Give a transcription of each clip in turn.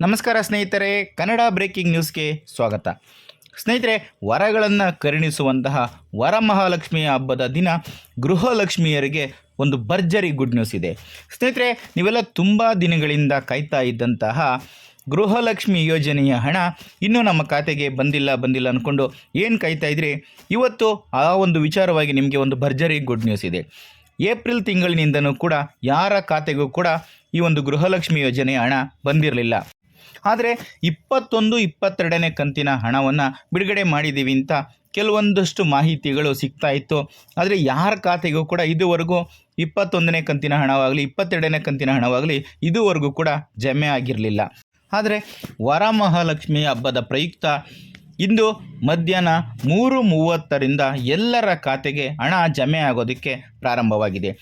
ನಮಸ್ಕಾರ ಸ್ನೇಹಿತರೆ, ಕನ್ನಡ ಬ್ರೇಕಿಂಗ್ ನ್ಯೂಸ್ಗೆ ಸ್ವಾಗತ. ಸ್ನೇಹಿತರೆ, ವರಗಳನ್ನು ಕರುಣಿಸುವಂತಹ ವರಮಹಾಲಕ್ಷ್ಮಿಯ ಹಬ್ಬದ ದಿನ ಗೃಹಲಕ್ಷ್ಮಿಯರಿಗೆ ಒಂದು ಭರ್ಜರಿ ಗುಡ್ ನ್ಯೂಸ್ ಇದೆ. ಸ್ನೇಹಿತರೆ, ನೀವೆಲ್ಲ ತುಂಬ ದಿನಗಳಿಂದ ಕಾಯ್ತಾ ಇದ್ದಂತಹ ಗೃಹಲಕ್ಷ್ಮಿ ಯೋಜನೆಯ ಹಣ ಇನ್ನೂ ನಮ್ಮ ಖಾತೆಗೆ ಬಂದಿಲ್ಲ ಬಂದಿಲ್ಲ ಅಂದ್ಕೊಂಡು ಏನು ಕಾಯ್ತಾ ಇದ್ರಿ? ಇವತ್ತು ಆ ಒಂದು ವಿಚಾರವಾಗಿ ನಿಮಗೆ ಒಂದು ಭರ್ಜರಿ ಗುಡ್ ನ್ಯೂಸ್ ಇದೆ. ಏಪ್ರಿಲ್ ತಿಂಗಳಿನಿಂದನೂ ಕೂಡ ಯಾರ ಖಾತೆಗೂ ಕೂಡ ಈ ಒಂದು ಗೃಹಲಕ್ಷ್ಮಿ ಯೋಜನೆಯ ಹಣ ಬಂದಿರಲಿಲ್ಲ. ಆದರೆ ಇಪ್ಪತ್ತೊಂದು, ಇಪ್ಪತ್ತೆರಡನೇ ಕಂತಿನ ಹಣವನ್ನು ಬಿಡುಗಡೆ ಮಾಡಿದ್ದೀವಿ ಅಂತ ಕೆಲವೊಂದಷ್ಟು ಮಾಹಿತಿಗಳು ಸಿಗ್ತಾ ಇತ್ತು. ಆದರೆ ಯಾರ ಖಾತೆಗೂ ಕೂಡ ಇದುವರೆಗೂ ಇಪ್ಪತ್ತೊಂದನೇ ಕಂತಿನ ಹಣವಾಗಲಿ, ಇಪ್ಪತ್ತೆರಡನೇ ಕಂತಿನ ಹಣವಾಗಲಿ ಇದುವರೆಗೂ ಕೂಡ ಜಮೆ ಆಗಿರಲಿಲ್ಲ. ಆದರೆ ವರಮಹಾಲಕ್ಷ್ಮಿ ಹಬ್ಬದ ಪ್ರಯುಕ್ತ ಇಂದು ಮಧ್ಯಾಹ್ನ ಮೂರು ಮೂವತ್ತರಿಂದ ಎಲ್ಲರ ಖಾತೆಗೆ ಹಣ ಜಮೆ ಆಗೋದಕ್ಕೆ ಪ್ರಾರಂಭವಾಗಿದೆ.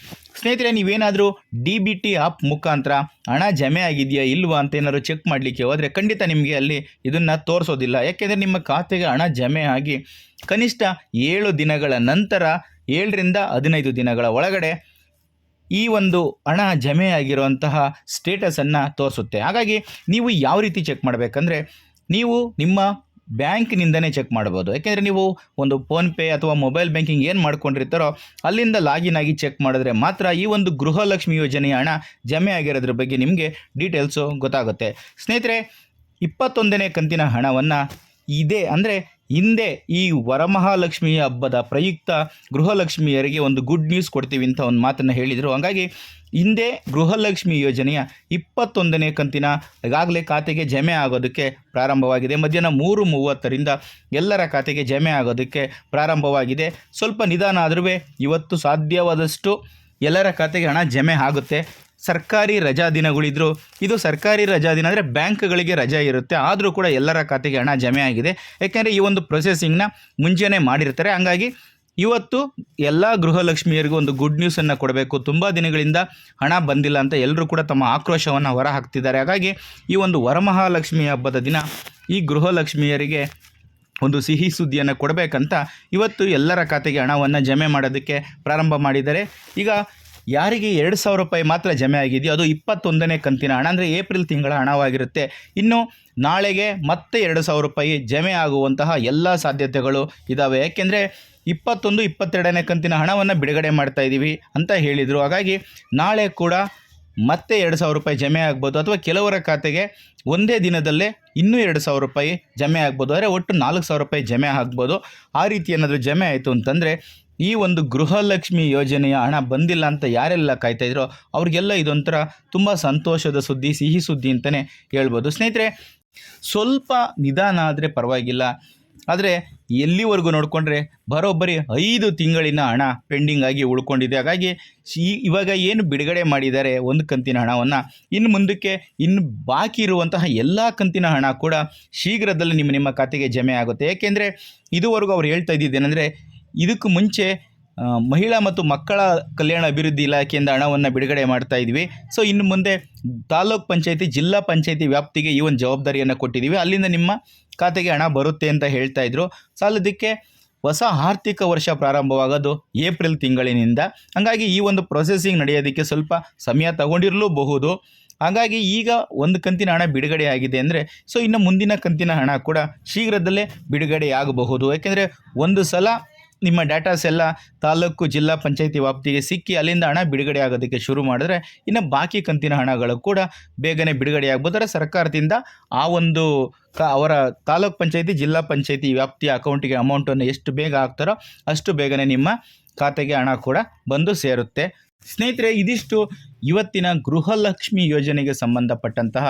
ಸ್ನೇಹಿತರೆ, ನೀವೇನಾದರೂ ಡಿ ಬಿ ಟಿ ಆಪ್ ಮುಖಾಂತರ ಹಣ ಜಮೆ ಆಗಿದೆಯಾ, ಇಲ್ವಾ ಅಂತ ಏನಾದರೂ ಚೆಕ್ ಮಾಡಲಿಕ್ಕೆ ಹೋದರೆ ಖಂಡಿತ ನಿಮಗೆ ಅಲ್ಲಿ ಇದನ್ನು ತೋರಿಸೋದಿಲ್ಲ. ಯಾಕೆಂದರೆ ನಿಮ್ಮ ಖಾತೆಗೆ ಹಣ ಜಮೆ ಆಗಿ ಕನಿಷ್ಠ ಏಳು ದಿನಗಳ ನಂತರ ಏಳರಿಂದ ಹದಿನೈದು ದಿನಗಳ ಒಳಗಡೆ ಈ ಒಂದು ಹಣ ಜಮೆ ಆಗಿರುವಂತಹ ಸ್ಟೇಟಸನ್ನು ತೋರಿಸುತ್ತೆ. ಹಾಗಾಗಿ ನೀವು ಯಾವ ರೀತಿ ಚೆಕ್ ಮಾಡಬೇಕಂದ್ರೆ, ನೀವು ನಿಮ್ಮ ಬ್ಯಾಂಕ್ನಿಂದನೇ ಚೆಕ್ ಮಾಡ್ಬೋದು. ಯಾಕೆಂದರೆ ನೀವು ಒಂದು ಫೋನ್ಪೇ ಅಥವಾ ಮೊಬೈಲ್ ಬ್ಯಾಂಕಿಂಗ್ ಏನು ಮಾಡ್ಕೊಂಡಿರ್ತಾರೋ ಅಲ್ಲಿಂದ ಲಾಗಿನ್ ಆಗಿ ಚೆಕ್ ಮಾಡಿದ್ರೆ ಮಾತ್ರ ಈ ಒಂದು ಗೃಹಲಕ್ಷ್ಮಿ ಯೋಜನೆಯ ಹಣ ಜಮೆ ಆಗಿರೋದ್ರ ಬಗ್ಗೆ ನಿಮಗೆ ಡೀಟೇಲ್ಸು ಗೊತ್ತಾಗುತ್ತೆ. ಸ್ನೇಹಿತರೆ, ಇಪ್ಪತ್ತೊಂದನೇ ಕಂತಿನ ಹಣವನ್ನು ಇದೇ. ಅಂದರೆ ಹಿಂದೆ ಈ ವರಮಹಾಲಕ್ಷ್ಮಿಯ ಹಬ್ಬದ ಪ್ರಯುಕ್ತ ಗೃಹಲಕ್ಷ್ಮಿಯರಿಗೆ ಒಂದು ಗುಡ್ ನ್ಯೂಸ್ ಕೊಡ್ತೀವಿ ಅಂತ ಒಂದು ಮಾತನ್ನು ಹೇಳಿದರು. ಹಾಗಾಗಿ ಹಿಂದೆ ಗೃಹಲಕ್ಷ್ಮಿ ಯೋಜನೆಯ ಇಪ್ಪತ್ತೊಂದನೇ ಕಂತಿನ ಈಗಾಗಲೇ ಖಾತೆಗೆ ಜಮೆ ಆಗೋದಕ್ಕೆ ಪ್ರಾರಂಭವಾಗಿದೆ. ಮಧ್ಯಾಹ್ನ ಮೂರು ಮೂವತ್ತರಿಂದ ಎಲ್ಲರ ಖಾತೆಗೆ ಜಮೆ ಆಗೋದಕ್ಕೆ ಪ್ರಾರಂಭವಾಗಿದೆ. ಸ್ವಲ್ಪ ನಿಧಾನ ಆದರೂ ಇವತ್ತು ಸಾಧ್ಯವಾದಷ್ಟು ಎಲ್ಲರ ಖಾತೆಗೆ ಹಣ ಜಮೆ ಆಗುತ್ತೆ. ಸರ್ಕಾರಿ ರಜಾ ದಿನಗಳಿದ್ರು, ಇದು ಸರ್ಕಾರಿ ರಜಾ ದಿನ ಅಂದರೆ ಬ್ಯಾಂಕ್ಗಳಿಗೆ ರಜೆ ಇರುತ್ತೆ. ಆದರೂ ಕೂಡ ಎಲ್ಲರ ಖಾತೆಗೆ ಹಣ ಜಮೆ ಆಗಿದೆ. ಯಾಕೆಂದರೆ ಈ ಒಂದು ಪ್ರೊಸೆಸಿಂಗ್ನ ಮುಂಚೆನೇ ಮಾಡಿರ್ತಾರೆ. ಹಂಗಾಗಿ ಇವತ್ತು ಎಲ್ಲ ಗೃಹಲಕ್ಷ್ಮಿಯರಿಗೂ ಒಂದು ಗುಡ್ ನ್ಯೂಸನ್ನು ಕೊಡಬೇಕು. ತುಂಬ ದಿನಗಳಿಂದ ಹಣ ಬಂದಿಲ್ಲ ಅಂತ ಎಲ್ಲರೂ ಕೂಡ ತಮ್ಮ ಆಕ್ರೋಶವನ್ನು ಹೊರ ಹಾಕ್ತಿದ್ದಾರೆ ಹಾಗಾಗಿ ಈ ಒಂದು ವರಮಹಾಲಕ್ಷ್ಮಿ ಹಬ್ಬದ ದಿನ ಈ ಗೃಹಲಕ್ಷ್ಮಿಯರಿಗೆ ಒಂದು ಸಿಹಿ ಸುದ್ದಿಯನ್ನು ಕೊಡಬೇಕಂತ ಇವತ್ತು ಎಲ್ಲರ ಖಾತೆಗೆ ಹಣವನ್ನು ಜಮೆ ಮಾಡೋದಕ್ಕೆ ಪ್ರಾರಂಭ ಮಾಡಿದ್ದಾರೆ. ಈಗ ಯಾರಿಗೆ ಎರಡು ಸಾವಿರ ರೂಪಾಯಿ ಮಾತ್ರ ಜಮೆ ಆಗಿದೆಯೋ ಅದು ಇಪ್ಪತ್ತೊಂದನೇ ಕಂತಿನ ಹಣ, ಅಂದರೆ ಏಪ್ರಿಲ್ ತಿಂಗಳ ಹಣವಾಗಿರುತ್ತೆ. ಇನ್ನು ನಾಳೆಗೆ ಮತ್ತೆ ಎರಡು ಸಾವಿರ ರೂಪಾಯಿ ಜಮೆ ಆಗುವಂತಹ ಎಲ್ಲ ಸಾಧ್ಯತೆಗಳು ಇದ್ದಾವೆ ಯಾಕೆಂದರೆ ಇಪ್ಪತ್ತೊಂದು, ಇಪ್ಪತ್ತೆರಡನೇ ಕಂತಿನ ಹಣವನ್ನು ಬಿಡುಗಡೆ ಮಾಡ್ತಾ ಇದ್ದೀವಿ ಅಂತ ಹೇಳಿದರು. ಹಾಗಾಗಿ ನಾಳೆ ಕೂಡ ಮತ್ತೆ ಎರಡು ಸಾವಿರ ರೂಪಾಯಿ ಜಮೆ ಆಗ್ಬೋದು. ಅಥವಾ ಕೆಲವರ ಖಾತೆಗೆ ಒಂದೇ ದಿನದಲ್ಲೇ ಇನ್ನೂ ಎರಡು ಸಾವಿರ ರೂಪಾಯಿ ಜಮೆ ಆಗ್ಬೋದು. ಅಂದರೆ ಒಟ್ಟು ನಾಲ್ಕು ಸಾವಿರ ರೂಪಾಯಿ ಜಮೆ ಆಗ್ಬೋದು. ಆ ರೀತಿ ಏನಾದರೂ ಜಮೆ ಆಯಿತು ಅಂತಂದರೆ ಈ ಒಂದು ಗೃಹಲಕ್ಷ್ಮಿ ಯೋಜನೆಯ ಹಣ ಬಂದಿಲ್ಲ ಅಂತ ಯಾರೆಲ್ಲ ಕಾಯ್ತಾ ಇದ್ರೋ ಅವ್ರಿಗೆಲ್ಲ ಇದೊಂಥರ ತುಂಬ ಸಂತೋಷದ ಸುದ್ದಿ, ಸಿಹಿ ಸುದ್ದಿ ಅಂತಲೇ ಹೇಳ್ಬೋದು. ಸ್ನೇಹಿತರೆ, ಸ್ವಲ್ಪ ನಿಧಾನ ಆದರೆ ಪರವಾಗಿಲ್ಲ. ಆದರೆ ಎಲ್ಲಿವರೆಗೂ ನೋಡಿಕೊಂಡ್ರೆ ಬರೋಬ್ಬರಿ ಐದು ತಿಂಗಳಿನ ಹಣ ಪೆಂಡಿಂಗ್ ಆಗಿ ಉಳ್ಕೊಂಡಿದೆ. ಹಾಗಾಗಿ ಈ ಇವಾಗ ಏನು ಬಿಡುಗಡೆ ಮಾಡಿದ್ದಾರೆ ಒಂದು ಕಂತಿನ ಹಣವನ್ನು, ಇನ್ನು ಮುಂದಕ್ಕೆ ಇನ್ನು ಬಾಕಿ ಇರುವಂತಹ ಎಲ್ಲ ಕಂತಿನ ಹಣ ಕೂಡ ಶೀಘ್ರದಲ್ಲಿ ನಿಮ್ಮ ನಿಮ್ಮ ಖಾತೆಗೆ ಜಮೆ ಆಗುತ್ತೆ. ಏಕೆಂದರೆ ಇದುವರೆಗೂ ಅವ್ರು ಹೇಳ್ತಾ ಇದ್ದಿದ್ದೇನೆಂದರೆ ಇದಕ್ಕೂ ಮುಂಚೆ ಮಹಿಳಾ ಮತ್ತು ಮಕ್ಕಳ ಕಲ್ಯಾಣ ಅಭಿವೃದ್ಧಿ ಇಲಾಖೆಯಿಂದ ಹಣವನ್ನು ಬಿಡುಗಡೆ ಮಾಡ್ತಾ ಇದ್ವಿ. ಸೊ ಇನ್ನು ಮುಂದೆ ತಾಲೂಕ್ ಪಂಚಾಯತಿ, ಜಿಲ್ಲಾ ಪಂಚಾಯತಿ ವ್ಯಾಪ್ತಿಗೆ ಈ ಒಂದು ಜವಾಬ್ದಾರಿಯನ್ನು ಕೊಟ್ಟಿದ್ದೀವಿ ಅಲ್ಲಿಂದ ನಿಮ್ಮ ಖಾತೆಗೆ ಹಣ ಬರುತ್ತೆ ಅಂತ ಹೇಳ್ತಾ ಇದ್ರು. ಸಾಲದಕ್ಕೆ ಹೊಸ ಆರ್ಥಿಕ ವರ್ಷ ಪ್ರಾರಂಭವಾಗೋದು ಏಪ್ರಿಲ್ ತಿಂಗಳಿನಿಂದ. ಹಾಗಾಗಿ ಈ ಒಂದು ಪ್ರೊಸೆಸಿಂಗ್ ನಡೆಯೋದಕ್ಕೆ ಸ್ವಲ್ಪ ಸಮಯ ತಗೊಂಡಿರಲೂಬಹುದು. ಹಾಗಾಗಿ ಈಗ ಒಂದು ಕಂತಿನ ಹಣ ಬಿಡುಗಡೆ ಆಗಿದೆ ಅಂದರೆ ಸೊ ಇನ್ನು ಮುಂದಿನ ಕಂತಿನ ಹಣ ಕೂಡ ಶೀಘ್ರದಲ್ಲೇ ಬಿಡುಗಡೆಯಾಗಬಹುದು ಯಾಕೆಂದರೆ ಒಂದು ಸಲ ನಿಮ್ಮ ಡಾಟಾಸ್ ಎಲ್ಲ ತಾಲೂಕು ಜಿಲ್ಲಾ ಪಂಚಾಯತಿ ವ್ಯಾಪ್ತಿಗೆ ಸಿಕ್ಕಿ ಅಲ್ಲಿಂದ ಹಣ ಬಿಡುಗಡೆ ಆಗೋದಕ್ಕೆ ಶುರು ಮಾಡಿದ್ರೆ ಇನ್ನು ಬಾಕಿ ಕಂತಿನ ಹಣಗಳು ಕೂಡ ಬೇಗನೆ ಬಿಡುಗಡೆ ಸರ್ಕಾರದಿಂದ ಆ ಒಂದು ಕ ಅವರ ತಾಲೂಕ್ ಪಂಚಾಯತಿ, ಜಿಲ್ಲಾ ಪಂಚಾಯತಿ ವ್ಯಾಪ್ತಿಯ ಅಕೌಂಟಿಗೆ ಅಮೌಂಟನ್ನು ಎಷ್ಟು ಬೇಗ ಹಾಕ್ತಾರೋ ಅಷ್ಟು ಬೇಗನೆ ನಿಮ್ಮ ಖಾತೆಗೆ ಹಣ ಕೂಡ ಬಂದು ಸೇರುತ್ತೆ. ಸ್ನೇಹಿತರೆ, ಇದಿಷ್ಟು ಇವತ್ತಿನ ಗೃಹಲಕ್ಷ್ಮಿ ಯೋಜನೆಗೆ ಸಂಬಂಧಪಟ್ಟಂತಹ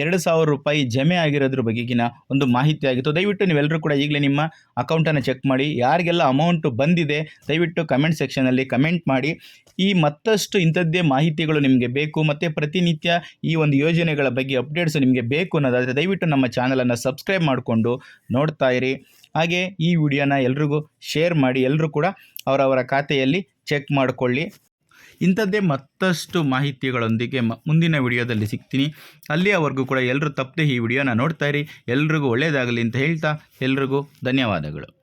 ಎರಡು ಸಾವಿರ ರೂಪಾಯಿ ಜಮೆ ಆಗಿರೋದ್ರ ಬಗೆಗಿನ ಒಂದು ಮಾಹಿತಿ ಆಗಿತ್ತು. ದಯವಿಟ್ಟು ನೀವೆಲ್ಲರೂ ಕೂಡ ಈಗಲೇ ನಿಮ್ಮ ಅಕೌಂಟನ್ನು ಚೆಕ್ ಮಾಡಿ. ಯಾರಿಗೆಲ್ಲ ಅಮೌಂಟು ಬಂದಿದೆ, ದಯವಿಟ್ಟು ಕಮೆಂಟ್ ಸೆಕ್ಷನಲ್ಲಿ ಕಮೆಂಟ್ ಮಾಡಿ. ಈ ಮತ್ತಷ್ಟು ಇಂಥದ್ದೇ ಮಾಹಿತಿಗಳು ನಿಮಗೆ ಬೇಕು, ಮತ್ತು ಪ್ರತಿನಿತ್ಯ ಈ ಒಂದು ಯೋಜನೆಗಳ ಬಗ್ಗೆ ಅಪ್ಡೇಟ್ಸ್ ನಿಮಗೆ ಬೇಕು ಅನ್ನೋದಾದರೆ ದಯವಿಟ್ಟು ನಮ್ಮ ಚಾನಲನ್ನು ಸಬ್ಸ್ಕ್ರೈಬ್ ಮಾಡಿಕೊಂಡು ನೋಡ್ತಾ ಇರಿ. ಹಾಗೆ ಈ ವಿಡಿಯೋನ ಎಲ್ರಿಗೂ ಶೇರ್ ಮಾಡಿ ಎಲ್ಲರೂ ಕೂಡ ಅವರವರ ಖಾತೆಯಲ್ಲಿ ಚೆಕ್ ಮಾಡಿಕೊಳ್ಳಿ. ಇಂಥದ್ದೇ ಮತ್ತಷ್ಟು ಮಾಹಿತಿಗಳೊಂದಿಗೆ ಮುಂದಿನ ವಿಡಿಯೋದಲ್ಲಿ ಸಿಗ್ತೀನಿ. ಅಲ್ಲಿಯವರೆಗೂ ಕೂಡ ಎಲ್ಲರೂ ತಪ್ಪದೆ ಈ ವಿಡಿಯೋನ ನೋಡ್ತಾ ಇರಿ. ಎಲ್ರಿಗೂ ಒಳ್ಳೆಯದಾಗಲಿ ಅಂತ ಹೇಳ್ತಾ, ಎಲ್ರಿಗೂ ಧನ್ಯವಾದಗಳು.